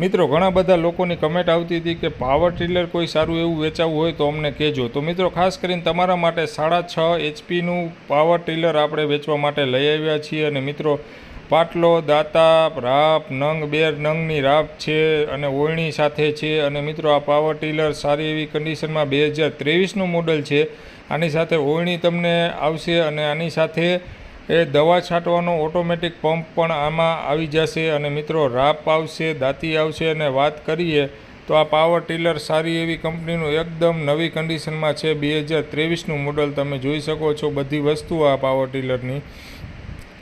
મિત્રો, ઘણા બધા લોકોની કમેન્ટ આવતી હતી કે પાવર ટીલર કોઈ સારું એવું વેચાવું હોય તો અમને કહેજો. તો મિત્રો, ખાસ કરીને તમારા માટે સાડા છ એચપીનું પાવર ટીલર આપણે વેચવા માટે લઈ આવ્યા છીએ. અને મિત્રો, પાટલો, દાતા, રાપ, નંગ, બેર, નંગની રાપ છે અને ઓળણી સાથે છે. અને મિત્રો, આ પાવર ટીલર સારી એવી કન્ડિશનમાં બે હજાર ત્રેવીસનું મોડલ છે. આની સાથે ઓળણી તમને આવશે અને આની સાથે એ દવા છાંટવાનો ઓટોમેટિક પંપ પણ આમાં આવી જશે અને મિત્રો રાપ આવશે, દાંતી આવશે અને વાત કરીએ તો આ પાવર ટીલર સારી એવી કંપનીનું એકદમ નવી કન્ડિશનમાં છે. બે હજાર ત્રેવીસનું મોડલ તમે જોઈ શકો છો બધી વસ્તુ આ પાવર ટીલરની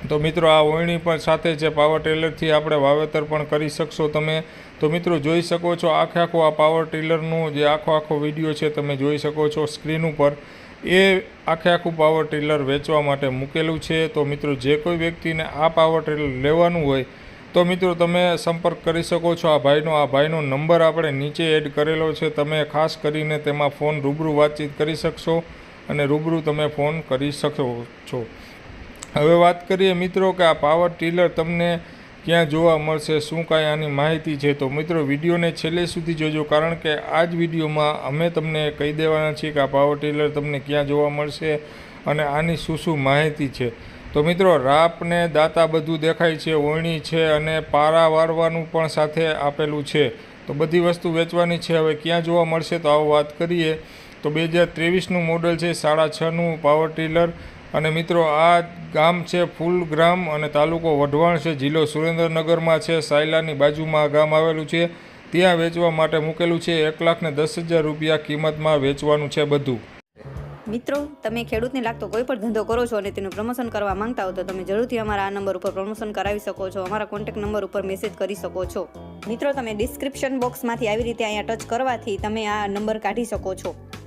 તો મિત્રો આ ઓયણી પણ સાથે છે પાવર ટેલરથી આપણે વાવેતર પણ કરી શકશો તમે. તો મિત્રો જોઈ શકો છો આખે આખો આ પાવર ટીલરનું જે આખો આખો વીડિયો છે તમે જોઈ શકો છો સ્ક્રીન ઉપર. એ આખે આખું પાવર ટીલર વેચવા માટે મૂકેલું છે. તો મિત્રો, જે કોઈ વ્યક્તિને આ પાવર ટીલર લેવાનું હોય, તો મિત્રો તમે સંપર્ક કરી શકો છો. આ ભાઈનો આ ભાઈનો નંબર આપણે નીચે એડ કરેલો છે. તમે ખાસ કરીને તેમાં ફોન રૂબરૂ વાતચીત કરી શકશો અને રૂબરૂ તમે ફોન કરી શકો છો. હવે વાત કરીએ મિત્રો કે આ પાવર ટીલર તમને ક્યાં જોવા મળશે, શું કાંઈ આની માહિતી છે, તો મિત્રો વિડીયોને છેલ્લે સુધી જોજો, કારણ કે આ જ વિડીયોમાં અમે તમને કહી દેવાના છીએ કે આ પાવર ટીલર તમને ક્યાં જોવા મળશે અને આની શું શું માહિતી છે. તો મિત્રો, રાપને દાતા બધું દેખાય છે, ઓયણી છે અને પારા વારવાનું પણ સાથે આપેલું છે. તો બધી વસ્તુ વેચવાની છે. હવે ક્યાં જોવા મળશે તો આવો વાત કરીએ. તો બે હજાર ત્રેવીસનું મોડલ છે, સાડા છનું પાવર ટીલર. અને મિત્રો, આ ગામ છે ફૂલ ગ્રામ અને તાલુકો વઢવાણ છે. જિલ્લો સુરેન્દ્રનગરમાં છે. સાયલાની બાજુમાં આ ગામ આવેલું છે. ત્યાં વેચવા માટે મૂકેલું છે. એક લાખ ને દસ હજાર રૂપિયા કિંમતમાં વેચવાનું છે બધું. મિત્રો, તમે ખેડૂતને લાગતો કોઈ પણ ધંધો કરો છો અને તેનું પ્રમોશન કરવા માંગતા હો તો તમે જરૂરથી અમારા આ નંબર ઉપર પ્રમોશન કરાવી શકો છો. અમારા કોન્ટેક્ટ નંબર ઉપર મેસેજ કરી શકો છો. મિત્રો, તમે ડિસ્ક્રિપ્શન બોક્સમાંથી આવી રીતે અહીંયા ટચ કરવાથી તમે આ નંબર કાઢી શકો છો.